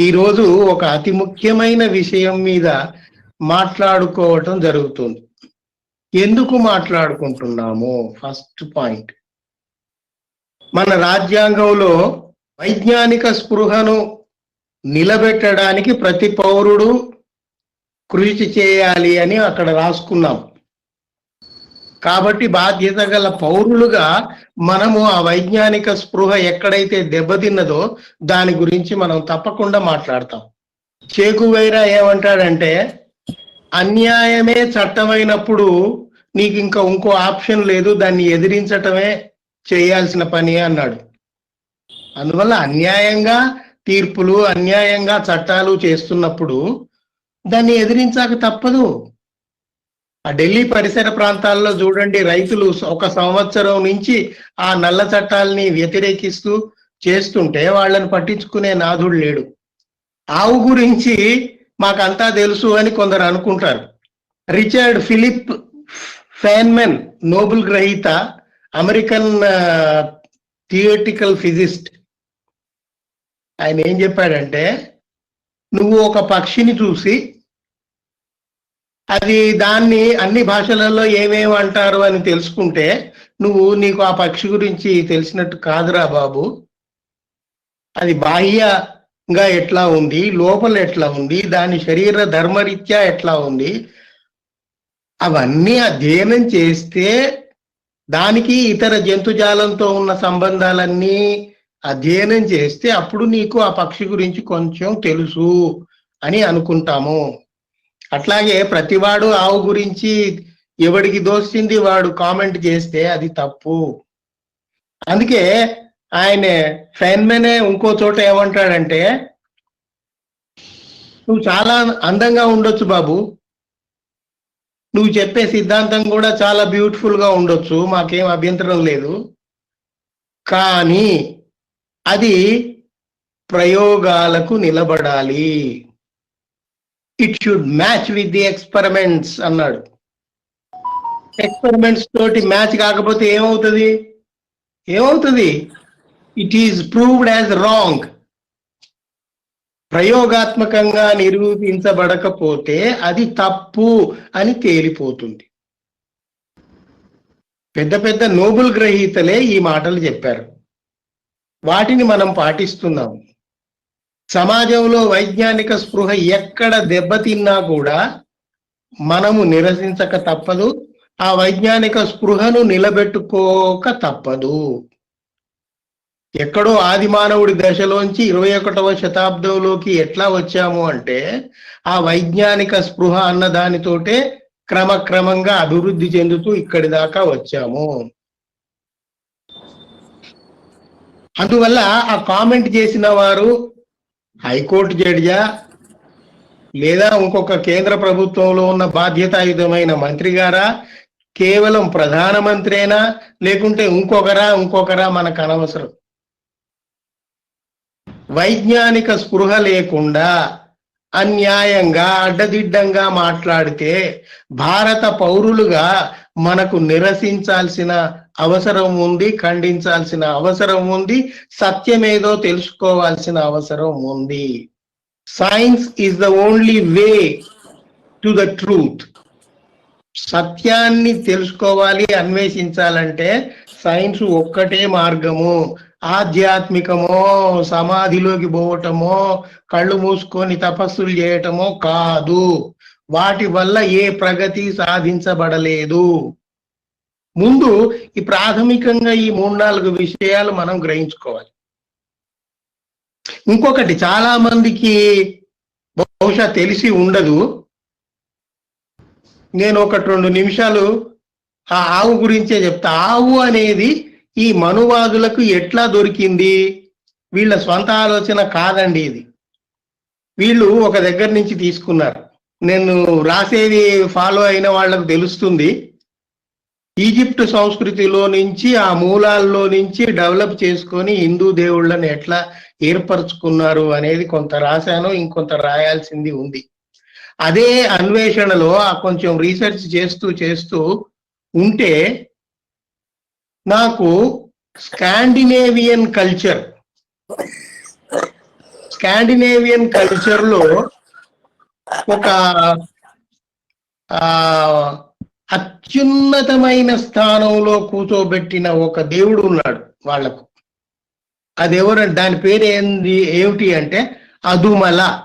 ఈరోజు ఒక అతి ముఖ్యమైన విషయం మీద మాట్లాడుకోవటం జరుగుతుంది. ఎందుకు మాట్లాడుకుంటున్నాము? First point. మన రాజ్యాంగంలో వైజ్ఞానిక స్పృహను నిలబెట్టడానికి ప్రతి పౌరుడు కృషి చేయాలి అని అక్కడ రాసుకున్నాం. కాబట్టి బాధ్యత గల పౌరులుగా మనము ఆ వైజ్ఞానిక స్పృహ ఎక్కడైతే దెబ్బతిన్నదో దాని గురించి మనం తప్పకుండా మాట్లాడతాం. చేకువైరా ఏమంటాడంటే అన్యాయమే చట్టమైనప్పుడు నీకు ఇంకా ఇంకో ఆప్షన్ లేదు దాన్ని ఎదిరించటమే చేయాల్సిన పని అన్నాడు. అందువల్ల అన్యాయంగా తీర్పులు అన్యాయంగా చట్టాలు చేస్తున్నప్పుడు దాన్ని ఎదిరించాక తప్పదు. ఆ ఢిల్లీ పరిసర ప్రాంతాల్లో చూడండి రైతులు ఒక సంవత్సరం నుంచి ఆ నల్ల చట్టాలని వ్యతిరేకిస్తూ చేస్తుంటే వాళ్ళని పట్టించుకునే నాథుడు లేడు. ఆవు గురించి మాకంతా తెలుసు అని కొందరు అనుకుంటారు. రిచర్డ్ ఫిలిప్ ఫ్యాన్మెన్ నోబుల్ గ్రహీత అమెరికన్ థియేటికల్ ఫిజిస్ట్. ఆయన ఏం చెప్పాడంటే నువ్వు ఒక పక్షిని చూసి అది దాన్ని అన్ని భాషలలో ఏమేమి అంటారు అని తెలుసుకుంటే నువ్వు నీకు ఆ పక్షి గురించి తెలిసినట్టు కాదురా బాబు. అది బాహ్యంగా ఎట్లా ఉంది లోపల ఎట్లా ఉంది దాని శరీర ధర్మరీత్యా ఎట్లా ఉంది అవన్నీ అధ్యయనం చేస్తే దానికి ఇతర జంతుజాలంతో ఉన్న సంబంధాలన్నీ అధ్యయనం చేస్తే అప్పుడు నీకు ఆ పక్షి గురించి కొంచెం తెలుసు అని అనుకుంటాము. అట్లాగే ప్రతివాడు ఆవు గురించి ఎవడికి దోస్తుంది వాడు కామెంట్ చేస్తే అది తప్పు. అందుకే ఆయన ఫెన్మెనే ఇంకో చోట ఏమంటాడంటే నువ్వు చాలా అందంగా ఉండొచ్చు బాబు. నువ్వు చెప్పే సిద్ధాంతం కూడా చాలా బ్యూటిఫుల్గా ఉండొచ్చు. మాకేం అభ్యంతరం లేదు. కానీ అది ప్రయోగాలకు నిలబడాలి. It should match with the experiments అన్నాడు. ఎక్స్పెరిమెంట్స్ తోటి మ్యాచ్ కాకపోతే ఏమవుతుంది? ఏమవుతుంది? It is proved as wrong ప్రయోగాత్మకంగా నిరూపించబడకపోతే అది తప్పు అని తేలిపోతుంది. పెద్ద పెద్ద నోబుల్ గ్రహీతలే ఈ మాటలు చెప్పారు. వాటిని మనం పాటిస్తున్నాము. సమాజంలో వైజ్ఞానిక స్పృహ ఎక్కడ దెబ్బతిన్నా కూడా మనము నిరసించక తప్పదు. ఆ వైజ్ఞానిక స్పృహను నిలబెట్టుకోక తప్పదు. ఎక్కడో ఆది మానవుడి దశలోంచి ఇరవై ఒకటవ శతాబ్దంలోకి ఎట్లా వచ్చాము అంటే ఆ వైజ్ఞానిక స్పృహ అన్న దానితోటే క్రమక్రమంగా అభివృద్ధి చెందుతూ ఇక్కడి దాకా వచ్చాము. అందువల్ల ఆ కామెంట్ చేసిన వారు హైకోర్టు జడ్జా లేదా ఇంకొక కేంద్ర ప్రభుత్వంలో ఉన్న బాధ్యతాయుతమైన మంత్రి గారా కేవలం ప్రధానమంత్రేనా? లేకుంటే ఇంకొకరా? ఇంకొకరా మనకు అనవసరం. వైజ్ఞానిక స్పృహ లేకుండా అన్యాయంగా అడ్డదిడ్డంగా మాట్లాడితే భారత పౌరులుగా మనకు నిరసించాల్సిన అవసరం ఉంది ఖండించాల్సిన అవసరం ఉంది సత్యమేదో తెలుసుకోవాల్సిన అవసరం ఉంది. Science is the only way to the truth సత్యాన్ని తెలుసుకోవాలి అన్వేషించాలంటే సైన్స్ ఒక్కటే మార్గము. ఆధ్యాత్మికమో సమాధిలోకి పోవటమో కళ్ళు మూసుకొని తపస్సులు చేయటమో కాదు. వాటి వల్ల ఏ ప్రగతి సాధించబడలేదు. ముందు ఈ ప్రాథమికంగా ఈ మూడు నాలుగు విషయాలు మనం గ్రహించుకోవాలి. ఇంకొకటి చాలా మందికి బహుశా తెలిసి ఉండదు. నేను ఒకటి రెండు నిమిషాలు ఆ ఆవు గురించే చెప్తా. ఆవు అనేది ఈ మనువాదులకు ఎట్లా దొరికింది? వీళ్ళ స్వంత ఆలోచన కాదండి ఇది. వీళ్ళు ఒక దగ్గర నుంచి తీసుకున్నారు. నేను రాసేది ఫాలో అయిన వాళ్ళకు తెలుస్తుంది. ఈజిప్ట్ సంస్కృతిలో నుంచి ఆ మూలాల్లో నుంచి డెవలప్ చేసుకొని హిందూ దేవుళ్ళని ఎట్లా ఏర్పరచుకున్నారు అనేది కొంత రాశాను ఇంకొంత రాయాల్సింది ఉంది. అదే అన్వేషణలో ఆ కొంచెం రీసెర్చ్ చేస్తూ చేస్తూ ఉంటే నాకు స్కాండినేవియన్ కల్చర్ స్కాండినేవియన్ కల్చర్లో ఒక ఆ అత్యున్నతమైన స్థానంలో కూర్చోబెట్టిన ఒక దేవుడు ఉన్నాడు వాళ్ళకు. అది ఎవరు దాని పేరు ఏంది ఏమిటి అంటే అదుమల.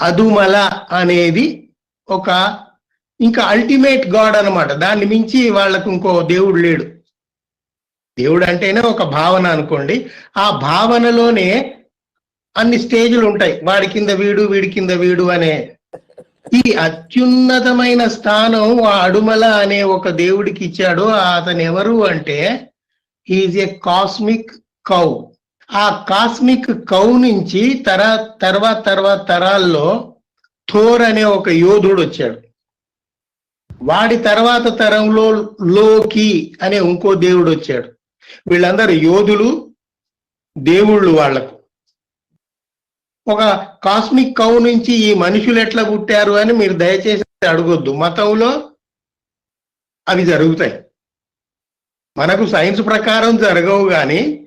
అదుమల అనేది ఒక ఇంకా అల్టిమేట్ గాడ్ అన్నమాట. దాన్ని మించి వాళ్ళకు ఇంకో దేవుడు లేడు. దేవుడు అంటేనే ఒక భావన అనుకోండి. ఆ భావనలోనే అన్ని స్టేజ్లు ఉంటాయి. వాడి కింద వీడు వీడి కింద వీడు అనే. ఈ అత్యున్నతమైన స్థానం ఆ అడుమల అనే ఒక దేవుడికి ఇచ్చాడు. అతను ఎవరు అంటే ఈజ్ ఏ కాస్మిక్ కౌ ఆ కాస్మిక్ కౌ నుంచి తర తర్వాత తర్వాత తరాల్లో థోర్ అనే ఒక యోధుడు వచ్చాడు. వాడి తర్వాత తరంలో లోకి అనే ఇంకో దేవుడు వచ్చాడు. వీళ్ళందరూ యోధులు దేవుళ్ళు వాళ్ళకు ఒక కాస్మిక్ కౌ నుంచి ఈ మనుషులు ఎట్లా పుట్టారు అని మీరు దయచేసి అడగొద్దు. మతంలో అవి జరుగుతాయి. మనకు సైన్స్ ప్రకారం జరగవు కానీ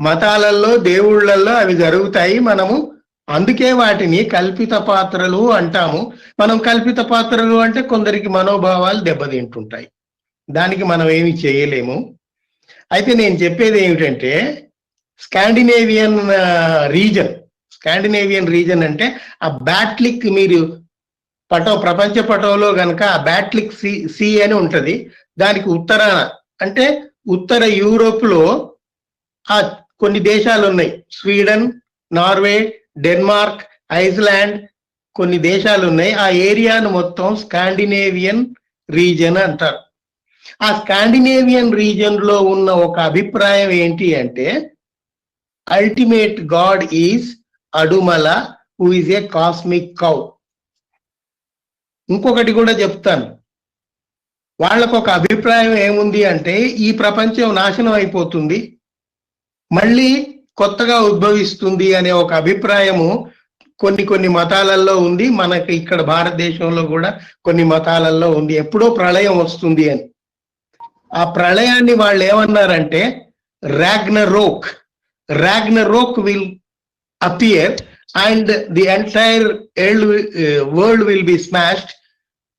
మతాలలో దేవుళ్ళల్లో అవి జరుగుతాయి మనము. అందుకే వాటిని కల్పిత పాత్రలు అంటాము. మనం కల్పిత పాత్రలు అంటే కొందరికి మనోభావాలు దెబ్బతింటుంటాయి. దానికి మనం ఏమి చేయలేము. అయితే నేను చెప్పేది ఏమిటంటే స్కాండినేవియన్ రీజన్ స్కాండినేవియన్ రీజన్ అంటే ఆ బ్యాట్లిక్ మీరు పటో ప్రపంచ పటంలో గనక ఆ బ్యాట్లిక్ సి సి అని ఉంటుంది. దానికి ఉత్తరాన అంటే ఉత్తర యూరోప్లో ఆ కొన్ని దేశాలు ఉన్నాయి స్వీడన్ నార్వే డెన్మార్క్ ఐస్లాండ్ కొన్ని దేశాలు ఉన్నాయి ఆ ఏరియాను మొత్తం స్కాండినేవియన్ రీజన్ అంటారు. ఆ స్కాండినేవియన్ రీజన్లో ఉన్న ఒక అభిప్రాయం ఏంటి అంటే ultimate god is Audhumla who is a cosmic cow ఇంకొకటి కూడా చెప్తాను. వాళ్ళకు ఒక అభిప్రాయం ఏముంది అంటే ఈ ప్రపంచం నాశనం అయిపోతుంది మళ్ళీ కొత్తగా ఉద్భవిస్తుంది అనే ఒక అభిప్రాయము కొన్ని కొన్ని మతాలలో ఉంది. మనకి ఇక్కడ భారతదేశంలో కూడా కొన్ని మతాలలో ఉంది. ఎప్పుడో ప్రళయం వస్తుంది అని. ఆ ప్రళయాన్ని వాళ్ళు ఏమన్నారంటే Ragnarok Ragnarok will appear and the entire world will be smashed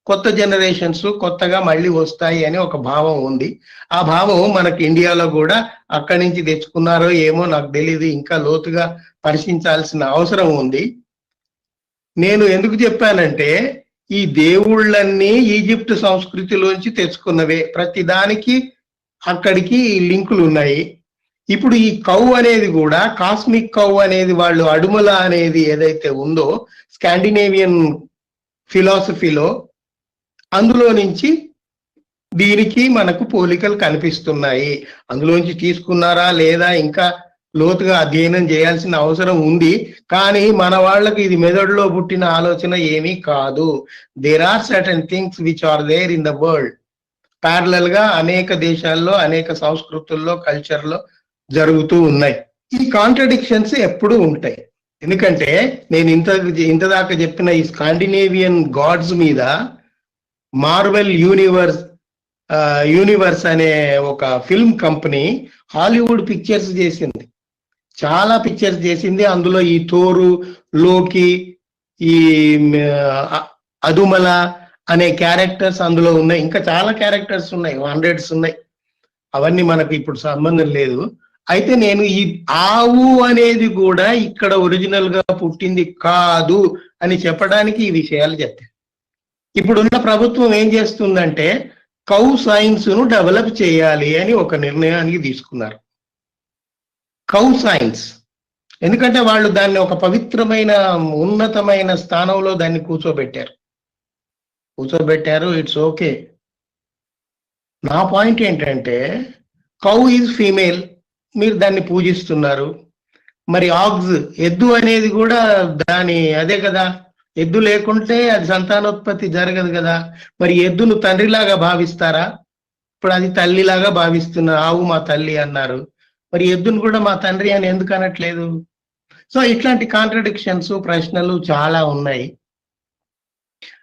కొత్త జనరేషన్స్ కొత్తగా మళ్ళీ వస్తాయి అని ఒక భావం ఉంది. ఆ భావం మనకి ఇండియాలో కూడా అక్కడి నుంచి తెచ్చుకున్నారో ఏమో నాకు తెలియదు ఇంకా లోతుగా పరిశీలించాల్సిన అవసరం ఉంది. నేను ఎందుకు చెప్పానంటే ఈ దేవుళ్ళన్నీ ఈజిప్ట్ సంస్కృతిలోంచి తెచ్చుకున్నవే. ప్రతి దానికి అక్కడికి లింకులు ఉన్నాయి. ఇప్పుడు ఈ కౌ అనేది కూడా కాస్మిక్ కౌ అనేది వాళ్ళు అడుమల అనేది ఏదైతే ఉందో స్కాండినేవియన్ ఫిలాసఫీలో అందులో నుంచి దీనికి మనకు పోలికలు కనిపిస్తున్నాయి. అందులోంచి తీసుకున్నారా లేదా ఇంకా లోతుగా అధ్యయనం చేయాల్సిన అవసరం ఉంది. కానీ మన వాళ్ళకి ఇది మెదడులో పుట్టిన ఆలోచన ఏమీ కాదు. There are certain things which are there in the world ప్యారలల్గా అనేక దేశాల్లో అనేక సంస్కృతుల్లో కల్చర్లో జరుగుతూ ఉన్నాయి. ఈ కాంట్రడిక్షన్స్ ఎప్పుడూ ఉంటాయి. ఎందుకంటే నేను ఇంత ఇంత దాకా చెప్పిన ఈ స్కాండినేవియన్ గాడ్స్ మీద మార్వెల్ యూనివర్స్ యూనివర్స్ అనే ఒక ఫిల్మ్ కంపెనీ హాలీవుడ్ పిక్చర్స్ చేసింది. చాలా పిక్చర్స్ చేసింది. అందులో ఈ తోరు లోకి ఈ అదుమల అనే క్యారెక్టర్స్ అందులో ఉన్నాయి. ఇంకా చాలా క్యారెక్టర్స్ ఉన్నాయి. హండ్రెడ్స్ ఉన్నాయి. అవన్నీ మనకు ఇప్పుడు సంబంధం లేదు. అయితే నేను ఈ ఆవు అనేది కూడా ఇక్కడ ఒరిజినల్గా పుట్టింది కాదు అని చెప్పడానికి ఈ విషయాలు చెప్పాను. ఇప్పుడున్న ప్రభుత్వం ఏం చేస్తుందంటే కౌ సైన్స్ను డెవలప్ చేయాలి అని ఒక నిర్ణయానికి తీసుకున్నారు. కౌ సైన్స్ ఎందుకంటే వాళ్ళు దాన్ని ఒక పవిత్రమైన ఉన్నతమైన స్థానంలో దాన్ని కూర్చోబెట్టారు. కూర్చోబెట్టారు ఇట్స్ ఓకే నా పాయింట్ ఏంటంటే కౌ ఈజ్ ఫీమేల్ మీరు దాన్ని పూజిస్తున్నారు. మరి ఆగ్స్ ఎద్దు అనేది కూడా దాని అదే కదా. ఎద్దు లేకుంటే అది సంతానోత్పత్తి జరగదు కదా. మరి ఎద్దును తండ్రిలాగా భావిస్తారా? ఇప్పుడు అది తల్లిలాగా భావిస్తున్నారు ఆవు మా తల్లి అన్నారు. మరి ఎద్దును కూడా మా తండ్రి అని ఎందుకు అనట్లేదు? సో ఇట్లాంటి కాంట్రడిక్షన్స్ ప్రశ్నలు చాలా ఉన్నాయి.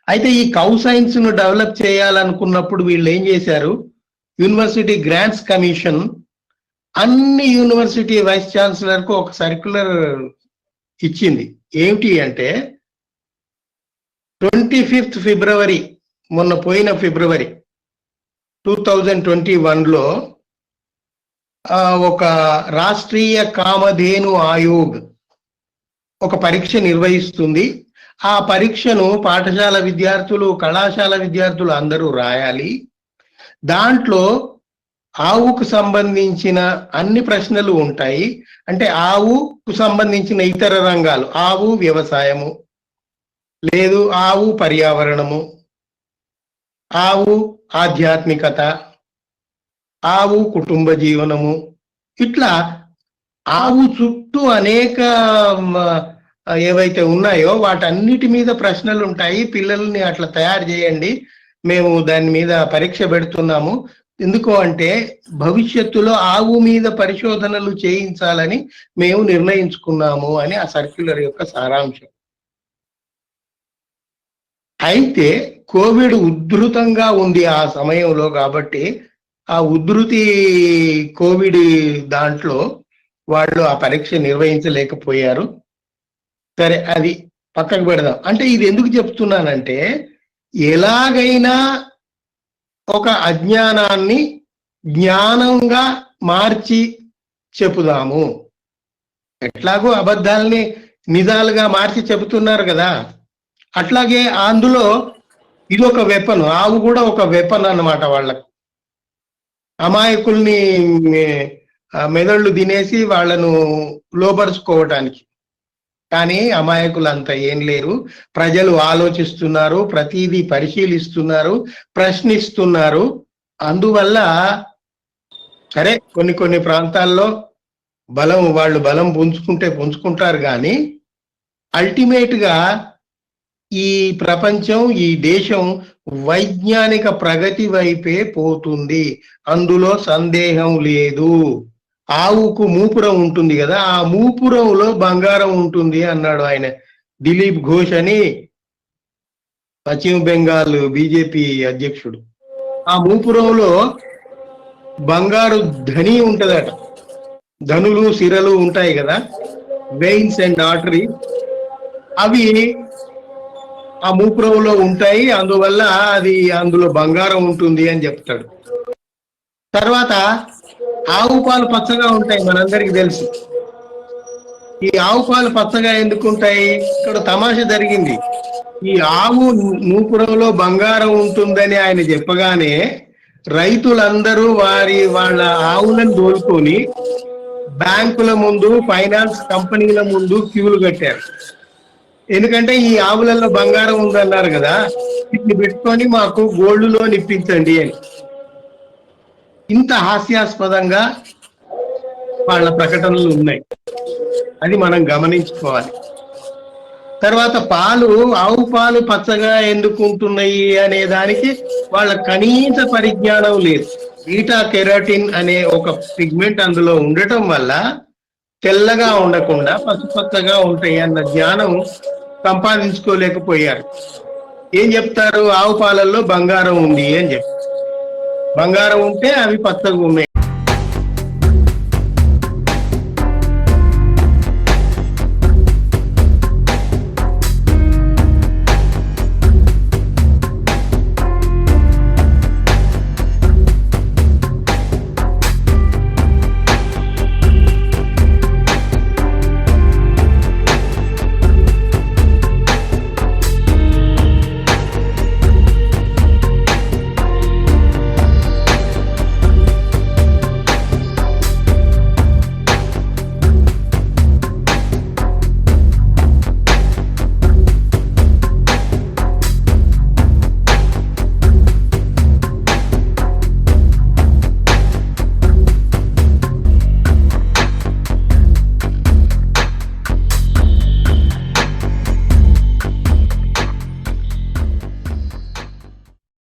అయితే ఈ కౌ సైన్స్ను డెవలప్ చేయాలనుకున్నప్పుడు వీళ్ళు ఏం చేశారు? యూనివర్సిటీ గ్రాంట్స్ కమిషన్ అన్ని యూనివర్సిటీ వైస్ ఛాన్సలర్కు ఒక సర్క్యులర్ ఇచ్చింది. ఏమిటి అంటే ట్వంటీ ఫిఫ్త్ ఫిబ్రవరి మొన్న పోయిన ఫిబ్రవరి టూ థౌజండ్ ట్వంటీ వన్లో ఒక రాష్ట్రీయ కామధేను ఆయోగ్ ఒక పరీక్ష నిర్వహిస్తుంది. ఆ పరీక్షను పాఠశాల విద్యార్థులు కళాశాల విద్యార్థులు అందరూ రాయాలి. దాంట్లో ఆవుకు సంబంధించిన అన్ని ప్రశ్నలు ఉంటాయి. అంటే ఆవుకు సంబంధించిన ఇతర రంగాలు ఆవు వ్యవసాయము లేదు ఆవు పర్యావరణము ఆవు ఆధ్యాత్మికత ఆవు కుటుంబ జీవనము ఇట్లా ఆవు చుట్టూ అనేక ఏవైతే ఉన్నాయో వాటన్నిటి మీద ప్రశ్నలు ఉంటాయి. పిల్లల్ని అట్లా తయారు చేయండి. మేము దాని మీద పరీక్ష పెడుతున్నాము. ఎందుకు అంటే భవిష్యత్తులో ఆవు మీద పరిశోధనలు చేయించాలని మేము నిర్ణయించుకున్నాము అని ఆ సర్క్యులర్ యొక్క సారాంశం. అయితే కోవిడ్ ఉధృతంగా ఉంది ఆ సమయంలో కాబట్టి ఆ ఉధృతి కోవిడ్ దాంట్లో వాళ్ళు ఆ పరీక్ష నిర్వహించలేకపోయారు. సరే అది పక్కకు పెడదాం. అంటే ఇది ఎందుకు చెప్తున్నానంటే ఎలాగైనా ఒక అజ్ఞానాన్ని జ్ఞానంగా మార్చి చెబుదాము ఎట్లాగో అబద్ధాలని నిజాలుగా మార్చి చెబుతున్నారు కదా. అట్లాగే అందులో ఇది ఒక వెపన్ ఆవు కూడా ఒక వెపన్ అన్నమాట వాళ్ళకు. అమాయకుల్ని మెదళ్ళు తినేసి వాళ్ళను లోపరుచుకోవటానికి కానీ అమాయకులు అంత ఏం లేరు. ప్రజలు ఆలోచిస్తున్నారు ప్రతిదీ పరిశీలిస్తున్నారు ప్రశ్నిస్తున్నారు. అందువల్ల సరే కొన్ని కొన్ని ప్రాంతాల్లో బలం వాళ్ళు బలం పుంజుకుంటే పుంజుకుంటారు కానీ అల్టిమేట్గా ఈ ప్రపంచం ఈ దేశం వైజ్ఞానిక ప్రగతి వైపే పోతుంది. అందులో సందేహం లేదు. ఆవుకు మూపురం ఉంటుంది కదా ఆ మూపురంలో బంగారం ఉంటుంది అన్నాడు ఆయన. దిలీప్ ఘోష్ అని పశ్చిమ బెంగాల్ బీజేపీ అధ్యక్షుడు. ఆ మూపురంలో బంగారు ధని ఉంటదట. ధనులు సిరలు ఉంటాయి కదా వెయిన్స్ అండ్ ఆర్టరీ అవి ఆ మూపురంలో ఉంటాయి అందువల్ల అది అందులో బంగారం ఉంటుంది అని చెప్తాడు. తర్వాత ఆవు పాలు పచ్చగా ఉంటాయి మనందరికి తెలుసు. ఈ ఆవు పాలు పచ్చగా ఎందుకు ఉంటాయి? ఇక్కడ తమాష జరిగింది. ఈ ఆవు నూపురంలో బంగారం ఉంటుందని ఆయన చెప్పగానే రైతులందరూ వారి వాళ్ళ ఆవులను దోలుకొని బ్యాంకుల ముందు ఫైనాన్స్ కంపెనీల ముందు క్యూలు కట్టారు. ఎందుకంటే ఈ ఆవులలో బంగారం ఉందన్నారు కదా వీటిని పెట్టుకొని మాకు గోల్డ్ లోన్ ఇప్పించండి అని. ఇంత హాస్యాస్పదంగా వాళ్ళ ప్రకటనలు ఉన్నాయి. అది మనం గమనించుకోవాలి. తర్వాత పాలు ఆవు పాలు పచ్చగా ఎందుకుంటున్నాయి అనే దానికి వాళ్ళ కనీస పరిజ్ఞానం లేదు. బీటా కెరాటిన్ అనే ఒక పిగ్మెంట్ అందులో ఉండటం వల్ల తెల్లగా ఉండకుండా పసుపచ్చగా ఉంటాయి అన్న జ్ఞానం సంపాదించుకోలేకపోయారు. ఏం చెప్తారు? ఆవు పాలల్లో బంగారం ఉంది అని చెప్తారు బంగారం ఉంటే అవి పచ్చగా ఉన్నాయి